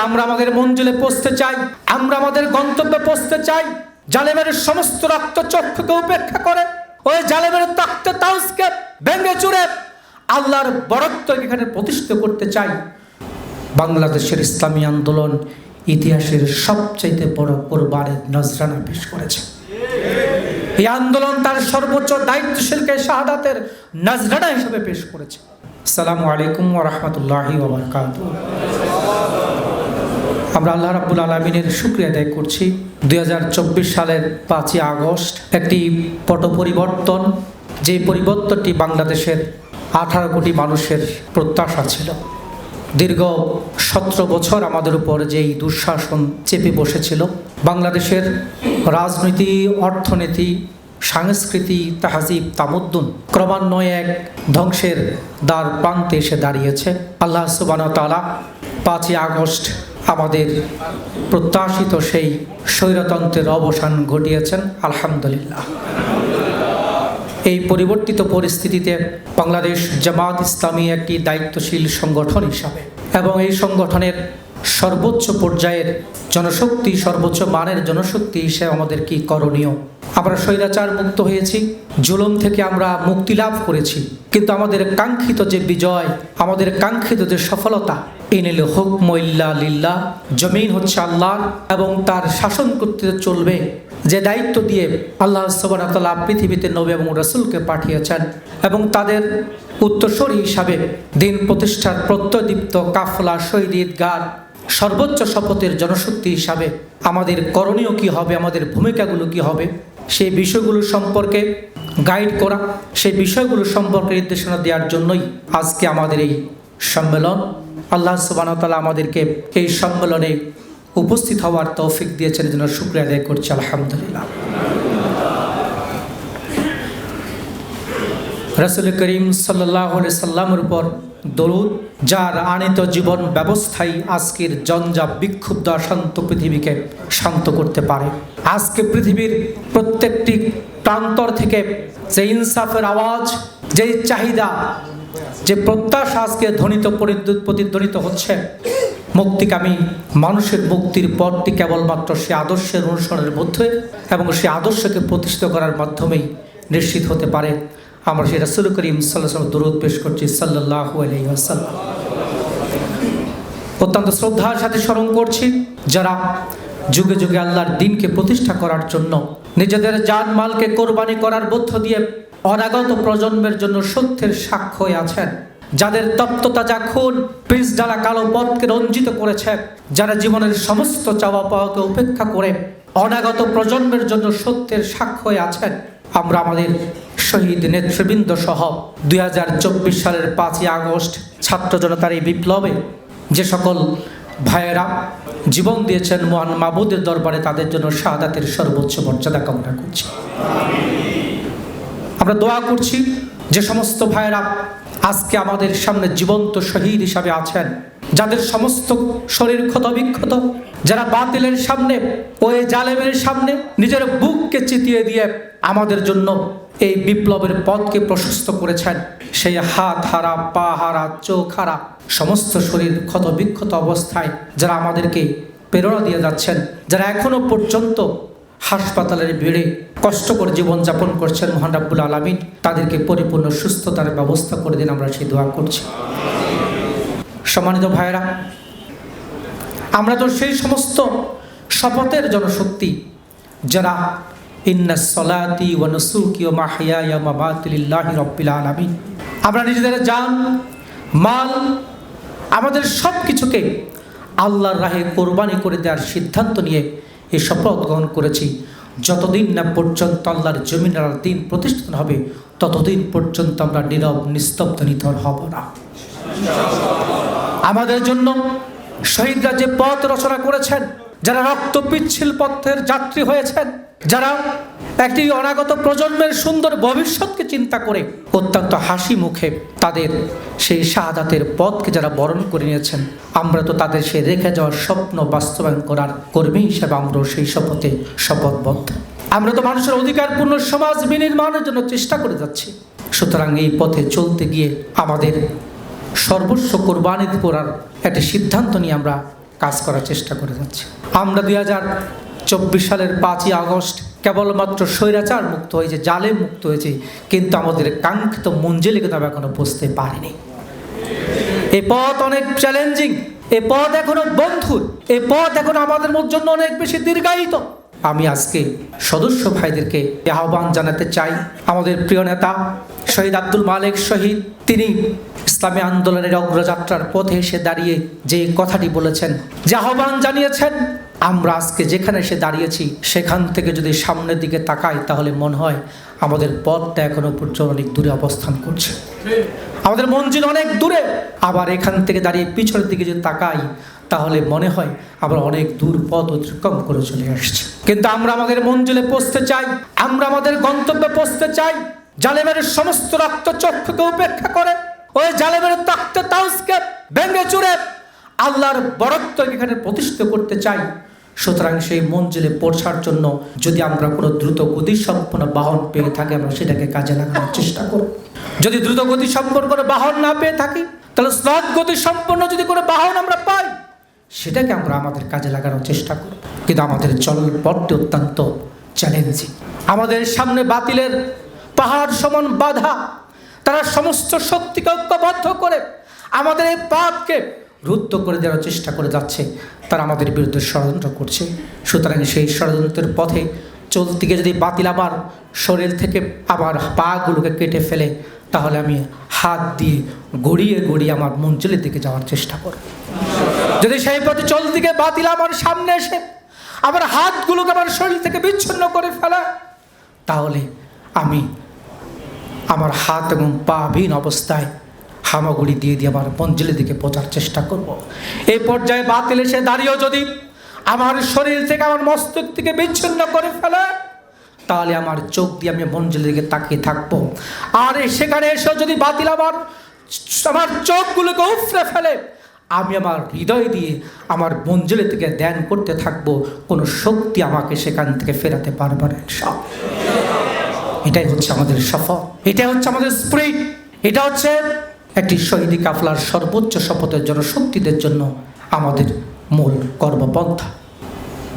আমরা আমাদের মঞ্জিলে পৌঁছতে চাই। আমরা আমাদের গন্তব্যে পৌঁছতে চাই। জালেমের সমস্ত রক্ত চক্ষুকে উপেক্ষা করে। ওই জালেমের তাক্তে তাউসকে ভেঙে চুরে আল্লাহর বরত্ব এখানে প্রতিষ্ঠিত করতে চাই। বাংলাদেশের ইসলামী আন্দোলন ইতিহাসের সবচাইতে বড় কোরবানের নজরানা পেশ করেছে। এই আন্দোলন তার সর্বোচ্চ দায়িত্বশীলকে শাহাদাতের নজরানা হিসেবে পেশ করেছে। আসসালামু আলাইকুম ওয়া রাহমাতুল্লাহি ওয়া বারাকাতুহু। আমরা আল্লাহ রাব্বুল আলমিনের শুক্রিয়া আদায় করছি। দু হাজার চব্বিশ সালের পাঁচই আগস্ট একটি পট পরিবর্তন যে পরিবর্তনটি বাংলাদেশের আঠারো কোটি মানুষের প্রত্যাশা ছিল। দীর্ঘ সতেরো বছর আমাদের উপর যেই দুঃশাসন চেপে বসেছিল, বাংলাদেশের রাজনীতি, অর্থনীতি, সংস্কৃতি, তাহাজিব, তামুদ্দুন ক্রমান্বয়ে এক ধ্বংসের দ্বার প্রান্তে এসে দাঁড়িয়েছে। আল্লাহ সুবান তালা পাঁচই আগস্ট আমাদের প্রত্যাশিত সেই স্বৈরতন্ত্রের অবসান ঘটিয়েছেন, আলহামদুলিল্লাহ। এই পরিবর্তিত পরিস্থিতিতে বাংলাদেশ জামাত ইসলামী একটি দায়িত্বশীল সংগঠন হিসাবে এবং এই সংগঠনের সর্বোচ্চ পর্যায়ের জনশক্তি, সর্বোচ্চ মানের জনশক্তি হিসেবে আমাদের কি করণীয়? আমরা স্বৈরাচার মুক্ত হয়েছি, জুলুম থেকে আমরা মুক্তি লাভ করেছি। কিন্তু আমাদের কাঙ্ক্ষিত যে বিজয়, আমাদের কাঙ্ক্ষিত যে সফলতা এনিল হুকমইল্লা লিল্লাহ, জমিন হচ্ছে আল্লাহ এবং তার শাসন করতে চলবে। যে দায়িত্ব দিয়ে আল্লাহ সবরাতলা পৃথিবীতে নবী এবং রসুলকে পাঠিয়েছেন এবং তাদের উত্তরসরী হিসাবে দিন প্রতিষ্ঠার প্রত্যয়দীপ্ত কাফলা, শহীদ ঈদগার সর্বোচ্চ শপথের জনশক্তি হিসাবে আমাদের করণীয় কি হবে, আমাদের ভূমিকাগুলো কি হবে, সেই বিষয়গুলো সম্পর্কে গাইড করা, সেই বিষয়গুলো সম্পর্কে নির্দেশনা দেওয়ার জন্যই আজকে আমাদের এই সম্মেলন। আল্লাহ সুবাহতালা আমাদেরকে এই সম্মেলনে উপস্থিত হওয়ার তৌফিক দিয়েছেন যেন শুক্রিয়া আদায় করছি, আলহামদুলিল্লাহ। রসুল করিম সাল্লাহ সাল্লামের উপর দরুদ, যার আনিত জীবন ব্যবস্থাই আজকের জঞ্জা বিক্ষুব্ধ শান্ত পৃথিবীকে শান্ত করতে পারে। আজকে পৃথিবীর প্রত্যেকটি প্রান্তর থেকে যে ইনসাফের আওয়াজ যেই চাহিদা, যে প্রত্যাশা আজকে ধ্বনিত প্রতিধ্বনিত হচ্ছে, মুক্তিকামী মানুষের মুক্তির পথটি কেবলমাত্র সে আদর্শের অনুসরণের মধ্যে এবং সে আদর্শকে প্রতিষ্ঠিত করার মাধ্যমেই নিশ্চিত হতে পারে। আমরা সেই রাসুল করিম সাল্লাহ দূরত পেশ করছি সাল্লাহ আলহিহাসাল্লাম অত্যন্ত শ্রদ্ধার সাথে স্মরণ করছি, যারা যুগে যুগে আল্লাহর দিনকে প্রতিষ্ঠা করার জন্য নিজেদের জান মালকে কোরবানি করার মধ্য দিয়ে অনাগত প্রজন্মের জন্য সত্যের সাক্ষ্য হয়ে আছেন। যাদের তপ্ততা যা খুন, পিস ডালা কালো পথকে রঞ্জিত করেছে, যারা জীবনের সমস্ত চাওয়া পাওয়াকে উপেক্ষা করে অনাগত প্রজন্মের জন্য সত্যের সাক্ষ্য হয়ে আছেন, আমরা আমাদের শহীদ নেতৃবৃন্দ সহ দুই হাজার চব্বিশ সালের পাঁচই আগস্ট ছাত্র জনতার এই বিপ্লবে যে সকল ভাইয়েরা জীবন দিয়েছেন মহান মাবুদের দরবারে তাদের জন্য শাহাদাতের সর্বোচ্চ মর্যাদা কামনা করছি। আমরা দোয়া করছি যে সমস্ত ভাইয়েরা আজকে আমাদের সামনে জীবন্ত শহীদ হিসাবে আছেন, যাদের সমস্ত শরীর ক্ষত বিক্ষত যারা বাতিলের সামনে ওই জালেমের সামনে নিজের বুককে চিতিয়ে দিয়ে আমাদের জন্য এই বিপ্লবের পথকে প্রশস্ত করেছেন, সেই হাত হারা, পা হারা, চোখ হারা, সমস্ত শরীর ক্ষত বিক্ষত অবস্থায় যারা আমাদেরকে প্রেরণা দিয়ে যাচ্ছেন, যারা এখনও পর্যন্ত হাসপাতালের ভিড়ে কষ্ট করে জীবনযাপন করছেন মহান রাব্বুল আলমিন, তাদেরকে পরিপূর্ণ সুস্থতার ব্যবস্থা করে দিন, আমরা সেই দোয়া করছি। সম্মানিত ভাইয়েরা আমরা তো সেই সমস্ত শপথের জনশক্তি যারা ইন্না আমরা নিজেদের জান, মাল, আমাদের সব কিছুকে আল্লাহর রাহে কোরবানি করে দেওয়ার সিদ্ধান্ত নিয়ে এই শপথ গ্রহণ করেছি। যতদিন না পর্যন্ত আল্লাহর জমিন আর দিন প্রতিষ্ঠিত হবে, ততদিন পর্যন্ত আমরা নীরব, নিস্তব্ধ, নিথর হব না। আমাদের জন্য শহীদরা যে পথ রচনা করেছেন, যারা রক্ত পিচ্ছিল পথের যাত্রী হয়েছেন, যারা একটি অনাগত প্রজন্মের সুন্দর ভবিষ্যৎকে চিন্তা করে অত্যন্ত হাসি মুখে তাদের সেই শাহাদাতের পথকে যারা বরণ করে নিয়েছেন, আমরা তো তাদের সেই রেখে যাওয়ার স্বপ্ন বাস্তবায়ন করার কর্মী হিসেবে আমরাও সেই শপথে শপথবদ্ধ। আমরা তো মানুষের অধিকারপূর্ণ সমাজ বিনির্মাণের জন্য চেষ্টা করে যাচ্ছি। সুতরাং এই পথে চলতে গিয়ে আমাদের সর্বস্ব কোরবানি করার একটা সিদ্ধান্ত নিয়ে আমরা কাজ করার চেষ্টা করে যাচ্ছে। আমরা দুই হাজার চব্বিশ সালের পাঁচই আগস্ট কেবলমাত্র স্বৈরাচার মুক্ত হয়েছে জালে মুক্ত হয়েছে, কিন্তু আমাদের কাঙ্ক্ষিত মঞ্জিলে কিন্তু আমরা এখনও বুঝতে পারিনি। এ পথ অনেক চ্যালেঞ্জিং এ পথ এখনও বন্ধুর, এ পথ এখন আমাদের জন্য অনেক বেশি দীর্ঘায়িত। আমি আজকে সদস্য ভাইদেরকে আহ্বান জানাতে চাই। আমাদের প্রিয় নেতা শহীদ আব্দুল মালিক শহীদ, তিনি ইসলামী আন্দোলনের অগ্রযাত্রার পথে এসে দাঁড়িয়ে যে কথাটি বলেছেন, যে আহ্বান জানিয়েছেন আমরা আজকে যেখানে এসে দাঁড়িয়েছি, সেখান থেকে যদি সামনের দিকে তাকাই, তাহলে মনে হয় আমাদের পথটা এখনও পর্যন্ত অনেক দূরে অবস্থান করছে। আমাদের মঞ্জিল অনেক দূরে। আবার এখান থেকে দাঁড়িয়ে পিছনের দিকে যদি তাকাই, তাহলে মনে হয় আমরা অনেক দূর পথ অতিক্রম করে চলে আসছি। কিন্তু আমরা আমাদের মঞ্জিলে পৌঁছতে চাই, আমরা আমাদের গন্তব্যে পৌঁছতে চাই। জালেমের সমস্ত রক্ত চক্ষুকে উপেক্ষা করে, ওই জালেমের তাক্তে তাউসকে ভেঙে চুরে আল্লাহর বরত্ব এখানে প্রতিষ্ঠিত করতে চাই। সুতরাং সেই মঞ্জিলে পৌঁছার জন্য যদি আমরা কোনো দ্রুত গতি সম্পন্ন বাহন পেয়ে থাকি, আমরা সেটাকে কাজে লাগানোর চেষ্টা করব। যদি দ্রুত গতি সম্পন্ন কোনো বাহন না পেয়ে থাকি, তাহলে স্লট গতি সম্পন্ন যদি কোনো বাহন আমরা পাই, সেটাকে আমরা আমাদের কাজে লাগানোর চেষ্টা করব। কিন্তু আমাদের চলন পথটি অত্যন্ত চ্যালেঞ্জিং আমাদের সামনে বাতিলের পাহাড় সমান বাধা, তারা সমস্ত শক্তিকে ঐক্যবদ্ধ করে আমাদের এই পাপকে রুদ্ধ করে দেওয়ার চেষ্টা করে যাচ্ছে, তারা আমাদের বিরুদ্ধে ষড়যন্ত্র করছে। সুতরাং সেই ষড়যন্ত্রের পথে চলতে গিয়ে যদি বাতিল আমার শরীর থেকে আবার পাগুলোকে কেটে ফেলে, তাহলে আমি হাত দিয়ে গড়িয়ে গড়িয়ে আমার মঞ্জিলের দিকে যাওয়ার চেষ্টা করব। যদি সেই পথে চলতে গিয়ে বাতিল আমার সামনে এসে আমার হাতগুলোকে আমার শরীর থেকে বিচ্ছিন্ন করে ফেলে, তাহলে আমি আমার হাত এবং পা ভিন অবস্থায় হামাগুড়ি দিয়ে দিয়ে আমার মঞ্জিলের দিকে পৌঁছার চেষ্টা করব। এই পর্যায়ে বাতিল এসে দাঁড়িয়েও যদি আমার শরীর থেকে, আমার মস্তক থেকে বিচ্ছিন্ন করে ফেলে, তাহলে আমার চোখ দিয়ে আমি মঞ্জিলের দিকে তাকিয়ে থাকব। আর সেখানে এসেও যদি বাতিল আমার আমার চোখগুলোকে উফরে ফেলে, আমি আমার হৃদয় দিয়ে আমার মঞ্জিলের থেকে ধ্যান করতে থাকব। কোনো শক্তি আমাকে সেখান থেকে ফেরাতে পারবে না এটাই হচ্ছে আমাদের সফল, এটাই হচ্ছে আমাদের স্প্রিট, এটা হচ্ছে একটি শহীদি কাফলার সর্বোচ্চ শপথের জন্য শক্তিদের জন্য আমাদের মূল কর্মপন্থা।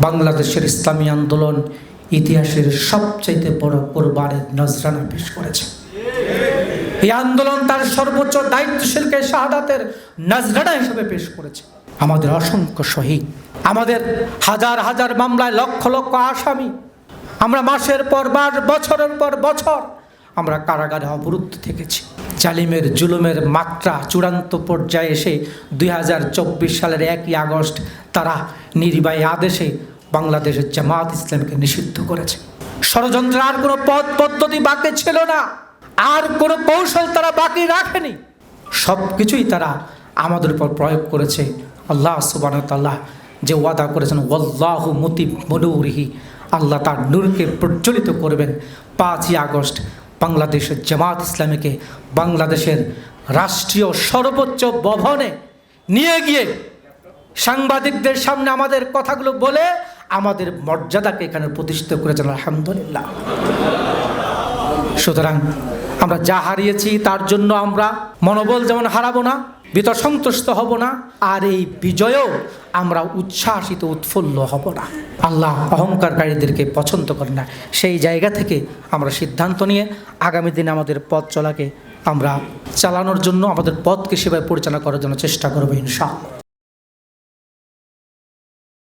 বাংলাদেশের ইসলামী আন্দোলন ইতিহাসের সবচাইতে বড় কোরবানের নজরানা পেশ করেছে। এই আন্দোলন তার সর্বোচ্চ দায়িত্বশীলকে শাহাদাতের নজরানা হিসেবে পেশ করেছে। আমাদের অসংখ্য শহীদ, আমাদের হাজার হাজার মামলায় লক্ষ লক্ষ আসামি। আমরা মাসের পর মাস, বছরের পর বছর আমরা কারাগারে অবরুদ্ধ থেকেছি। জালিমের জুলুমের মাত্রা চূড়ান্ত পর্যায়ে এসে দুই হাজার চব্বিশ সালের একই আগস্ট তারা নির্বাহী আদেশে বাংলাদেশের জামাত ইসলামকে নিষিদ্ধ করেছে। ষড়যন্ত্র আর কোনো পথ পদ্ধতি বাকি ছিল না। আর কোনো কৌশল তারা বাকি রাখেনি। সব কিছুই তারা আমাদের উপর প্রয়োগ করেছে। আল্লাহ সুবান তাল্লাহ যে ওয়াদা করেছেন, ওয়াল্লাহ মতি মনুরিহি আল্লাহ তার নূরকে প্রজ্বলিত করবেন পাঁচই আগস্ট বাংলাদেশের জামাত ইসলামীকে বাংলাদেশের রাষ্ট্রীয় সর্বোচ্চ ভবনে নিয়ে গিয়ে সাংবাদিকদের সামনে আমাদের কথাগুলো বলে আমাদের মর্যাদাকে এখানে প্রতিষ্ঠিত করেছেন, আলহামদুলিল্লাহ। সুতরাং আমরা যা হারিয়েছি তার জন্য আমরা মনোবল যেমন হারাবো না বিতর সন্তুষ্ট হব না, আর এই বিজয়ও আমরা উচ্ছ্বাসিত, উৎফুল্ল হব না। আল্লাহ অহংকারকারীদেরকে পছন্দ করে না। সেই জায়গা থেকে আমরা সিদ্ধান্ত নিয়ে আগামী দিনে আমাদের পথ চলাকে আমরা চালানোর জন্য আমাদের পথকে সেভাবে পরিচালনা করার জন্য চেষ্টা করব ইনশাআল্লাহ।